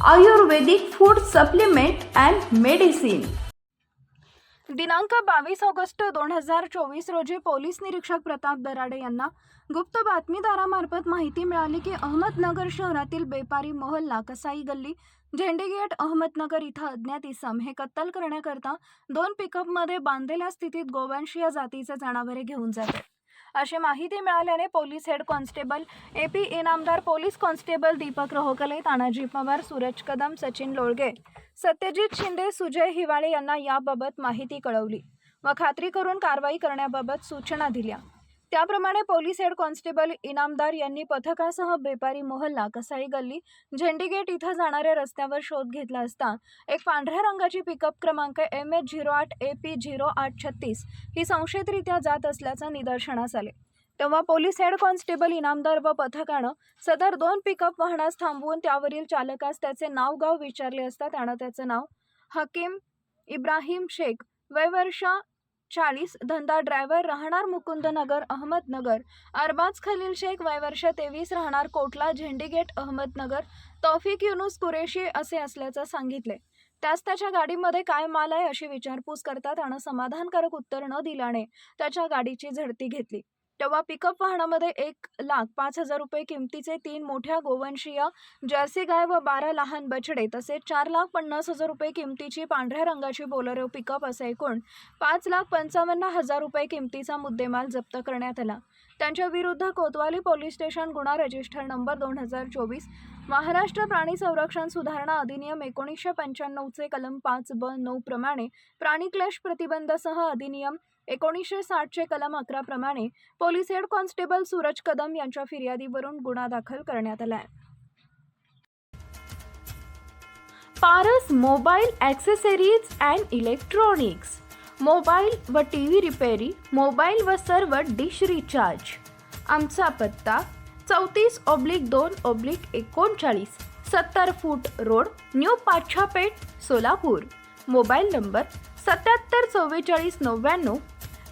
Ayurvedic food supplement and medicine. दिनांक बावीस August दोन हजार चोवीस रोजी पोलीस निरीक्षक प्रताप दराडे यांना गुप्त बातमीदारामार्फत माहिती मिळाली की अहमदनगर शहरातील बेपारी मोहल्ला कसाई गल्ली झेंडेगेट अहमदनगर इथं अज्ञात इसम हे कत्तल करण्याकरता दोन पिकअपमध्ये बांधलेल्या स्थितीत गोवंशीय जातीचे जनावरे घेऊन जाते अशी माहिती मिळाल्याने police head constable A P Inamdar police constable Deepak Rohkale Tanaji Pawar Suraj Kadam Sachin Lolge Satyajit Shinde Sujay Hiwale यांना याबाबत माहिती कळवली व खात्री करून कारवाई करण्याबाबत सूचना दिल्या. त्याप्रमाणे पोलीस हेड कॉन्स्टेबल इनामदार यांनी पथकासह बेपारी मोहल्ला कसाई गल्ली झेंडीगेट इथं जाणाऱ्या रस्त्यावर शोध घेतला असता एक पांढऱ्या रंगाची पिकअप क्रमांक एम एच झिरो आठ ए पी झिरो आठ छत्तीस ही संशयितरित्या जात असल्याचं निदर्शनास आले. तेव्हा पोलीस हेड कॉन्स्टेबल इनामदार व पथकानं सदर दोन पिकअप वाहनास थांबवून त्यावरील चालकास त्याचे नाव गाव विचारले असता त्यानं त्याचं नाव हकीम इब्राहिम शेख वयवर्ष चाळीस धंदा ड्रायव्हर राहणार मुकुंदनगर अहमदनगर. अरबाज खलील शेख वयवर्ष तेवीस राहणार कोटला झेंडीगेट अहमदनगर. तौफिक युनुस कुरेशी असे असल्याचं सांगितले त्यास त्याच्या गाडीमध्ये काय माल आहे अशी विचारपूस करता त्यानं समाधानकारक उत्तर न दिल्याने त्याच्या गाडीची झडती घेतली. तेव्हा पिकअप वाहनामध्ये एक लाख पाच हजार रुपये किमतीचे तीन मोठ्या गोवंशीय जर्सी गाय व बारा लहान बछडे तसेच चार लाख पन्नास हजार रुपये किमतीची पांढऱ्या रंगाची बोलेरो पिकअप असे एकूण पाच लाख पंचावन्न हजार रुपये किमतीचा मुद्देमाल जप्त करण्यात आला. त्यांच्या विरुद्ध कोतवाली पोलीस स्टेशन गुन्हा रजिस्टर नंबर दोन हजार चोवीस महाराष्ट्र प्राणी संरक्षण सुधारणा अधिनियम एकोणीसशे पंच्याण्णवचे कलम पाच ब नऊ प्रमाणे प्राणीक्लेश प्रतिबंधसह अधिनियम एकोणीसशे साठचे कलम अकरा प्रमाणे police head constable Suraj Kadam यांच्या फिर्यादीवरून गुन्हा दाखल करण्यात आला आहे. Paras mobile accessories and electronics. Mobile व टी व्ही रिपेरी मोबाईल व सर्व डिश रिचार्ज. आमचा पत्ता चौतीस ऑब्लिक दोन ऑब्लिक एकोणचाळीस सत्तर foot road new Pachhapeth Solapur. Mobile number सत्याहत्तर चव्वेचाळीस नव्याण्णव